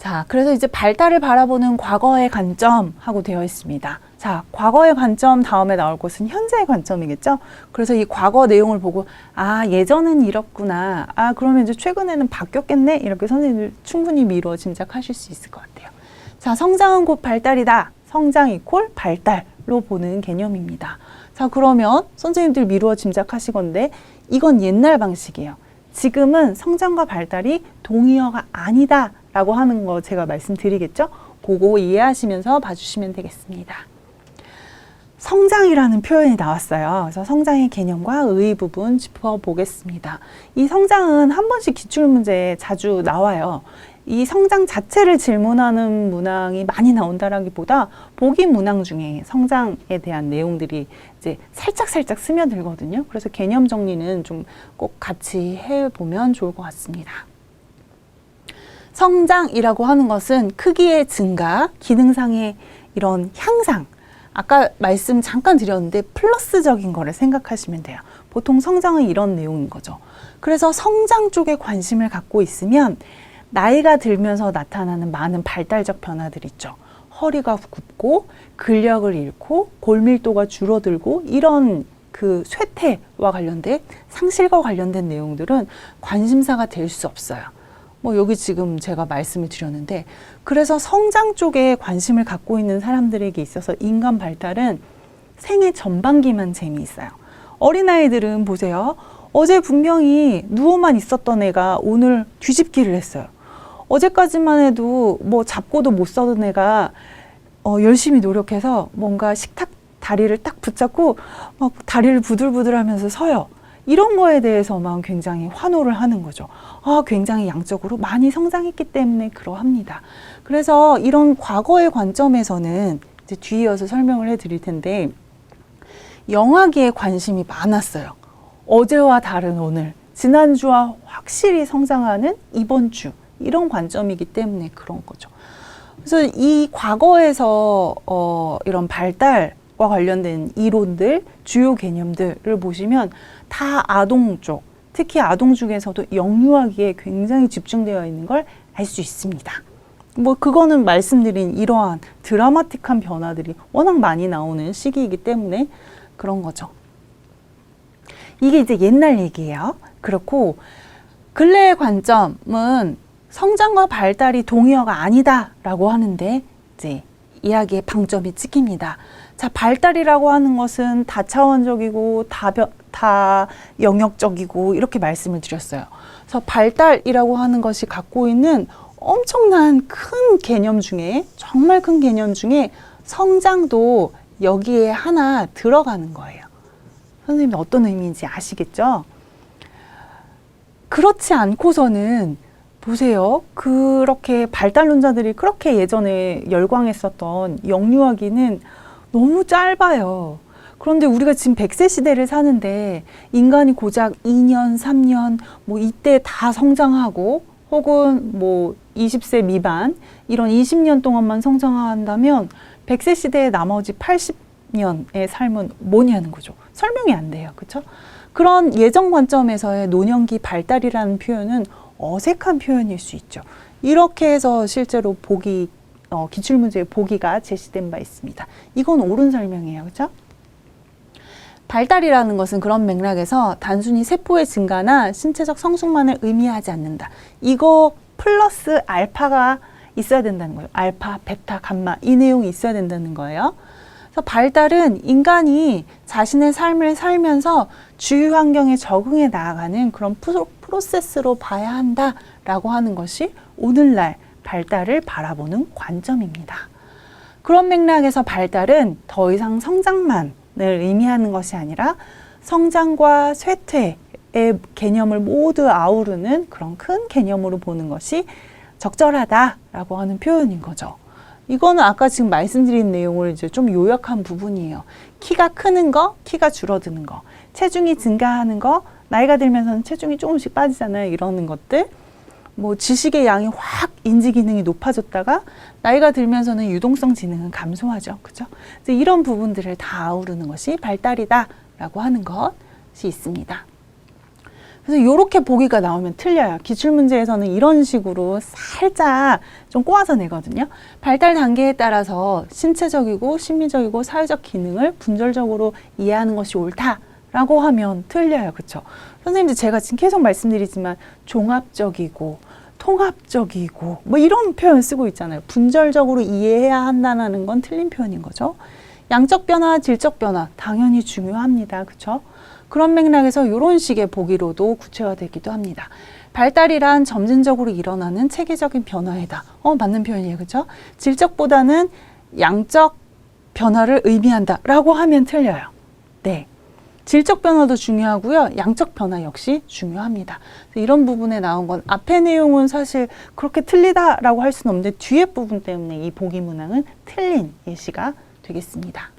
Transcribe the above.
자, 그래서 이제 발달을 바라보는 과거의 관점 하고 되어 있습니다. 자, 과거의 관점 다음에 나올 것은 현재의 관점이겠죠? 그래서 이 과거 내용을 보고, 아, 예전엔 이렇구나. 아, 그러면 이제 최근에는 바뀌었겠네? 이렇게 선생님들 충분히 미루어 짐작하실 수 있을 것 같아요. 자, 성장은 곧 발달이다. 성장 이콜 발달로 보는 개념입니다. 자, 그러면 선생님들 미루어 짐작하시건데, 이건 옛날 방식이에요. 지금은 성장과 발달이 동의어가 아니다. 라고 하는 거 제가 말씀드리겠죠? 그거 이해하시면서 봐주시면 되겠습니다. 성장이라는 표현이 나왔어요. 그래서 성장의 개념과 의 부분 짚어보겠습니다. 이 성장은 한 번씩 기출문제에 자주 나와요. 이 성장 자체를 질문하는 문항이 많이 나온다라기보다 보기 문항 중에 성장에 대한 내용들이 이제 살짝 살짝 스며들거든요. 그래서 개념 정리는 좀 꼭 같이 해보면 좋을 것 같습니다. 성장이라고 하는 것은 크기의 증가, 기능상의 이런 향상, 아까 말씀 잠깐 드렸는데 플러스적인 거를 생각하시면 돼요. 보통 성장은 이런 내용인 거죠. 그래서 성장 쪽에 관심을 갖고 있으면 나이가 들면서 나타나는 많은 발달적 변화들 있죠. 허리가 굽고 근력을 잃고 골밀도가 줄어들고 이런 그 쇠퇴와 관련된 상실과 관련된 내용들은 관심사가 될 수 없어요. 뭐 여기 지금 제가 말씀을 드렸는데 그래서 성장 쪽에 관심을 갖고 있는 사람들에게 있어서 인간 발달은 생애 전반기만 재미있어요. 어린아이들은 보세요. 어제 분명히 누워만 있었던 애가 오늘 뒤집기를 했어요. 어제까지만 해도 뭐 잡고도 못 서던 애가 어, 열심히 노력해서 뭔가 식탁 다리를 딱 붙잡고 막 다리를 부들부들 하면서 서요. 이런 거에 대해서만 굉장히 환호를 하는 거죠. 아, 굉장히 양적으로 많이 성장했기 때문에 그러합니다. 그래서 이런 과거의 관점에서는 이제 뒤이어서 설명을 해 드릴 텐데, 영화기에 관심이 많았어요. 어제와 다른 오늘, 지난주와 확실히 성장하는 이번 주, 이런 관점이기 때문에 그런 거죠. 그래서 이 과거에서 어, 이런 발달 과 관련된 이론들, 주요 개념들을 보시면 다 아동 쪽, 특히 아동 중에서도 영유아기에 굉장히 집중되어 있는 걸 알 수 있습니다. 뭐 그거는 말씀드린 이러한 드라마틱한 변화들이 워낙 많이 나오는 시기이기 때문에 그런 거죠. 이게 이제 옛날 얘기예요. 그렇고 근래의 관점은 성장과 발달이 동의어가 아니다라고 하는데 이제 이야기의 방점이 찍힙니다. 자, 발달이라고 하는 것은 다차원적이고 다변, 다 영역적이고 이렇게 말씀을 드렸어요. 그래서 발달이라고 하는 것이 갖고 있는 엄청난 큰 개념 중에 정말 큰 개념 중에 성장도 여기에 하나 들어가는 거예요. 선생님 어떤 의미인지 아시겠죠? 그렇지 않고서는 보세요. 그렇게 발달론자들이 그렇게 예전에 열광했었던 영유아기는 너무 짧아요. 그런데 우리가 지금 100세 시대를 사는데 인간이 고작 2년, 3년, 뭐 이때 다 성장하고 혹은 뭐 20세 미만 이런 20년 동안만 성장한다면 100세 시대의 나머지 80년의 삶은 뭐냐는 거죠. 설명이 안 돼요. 그렇죠? 그런 예전 관점에서의 노년기 발달이라는 표현은 어색한 표현일 수 있죠. 이렇게 해서 실제로 보기 어, 기출문제의 보기가 제시된 바 있습니다. 이건 옳은 설명이에요. 그렇죠? 발달이라는 것은 그런 맥락에서 단순히 세포의 증가나 신체적 성숙만을 의미하지 않는다. 이거 플러스 알파가 있어야 된다는 거예요. 알파, 베타, 감마 이 내용이 있어야 된다는 거예요. 그래서 발달은 인간이 자신의 삶을 살면서 주위 환경에 적응해 나아가는 그런 프로, 프로세스로 봐야 한다라고 하는 것이 오늘날 발달을 바라보는 관점입니다. 그런 맥락에서 발달은 더 이상 성장만을 의미하는 것이 아니라 성장과 쇠퇴의 개념을 모두 아우르는 그런 큰 개념으로 보는 것이 적절하다라고 하는 표현인 거죠. 이거는 아까 지금 말씀드린 내용을 이제 좀 요약한 부분이에요. 키가 크는 거, 키가 줄어드는 거, 체중이 증가하는 거, 나이가 들면서는 체중이 조금씩 빠지잖아요. 이러는 것들. 뭐 지식의 양이 확 인지 기능이 높아졌다가 나이가 들면서는 유동성 지능은 감소하죠. 그죠? 이제 이런 부분들을 다 아우르는 것이 발달이다라고 하는 것이 있습니다. 그래서 이렇게 보기가 나오면 틀려요. 기출문제에서는 이런 식으로 살짝 좀 꼬아서 내거든요. 발달 단계에 따라서 신체적이고 심리적이고 사회적 기능을 분절적으로 이해하는 것이 옳다 라고 하면 틀려요. 그렇죠? 선생님들 제가 지금 계속 말씀드리지만 종합적이고 통합적이고 뭐 이런 표현 쓰고 있잖아요. 분절적으로 이해해야 한다는 건 틀린 표현인 거죠. 양적 변화, 질적 변화 당연히 중요합니다. 그렇죠? 그런 맥락에서 이런 식의 보기로도 구체화되기도 합니다. 발달이란 점진적으로 일어나는 체계적인 변화이다. 어, 맞는 표현이에요. 그렇죠? 질적보다는 양적 변화를 의미한다 라고 하면 틀려요. 네. 질적 변화도 중요하고요. 양적 변화 역시 중요합니다. 이런 부분에 나온 건 앞의 내용은 사실 그렇게 틀리다라고 할 수는 없는데 뒤에 부분 때문에 이 보기 문항은 틀린 예시가 되겠습니다.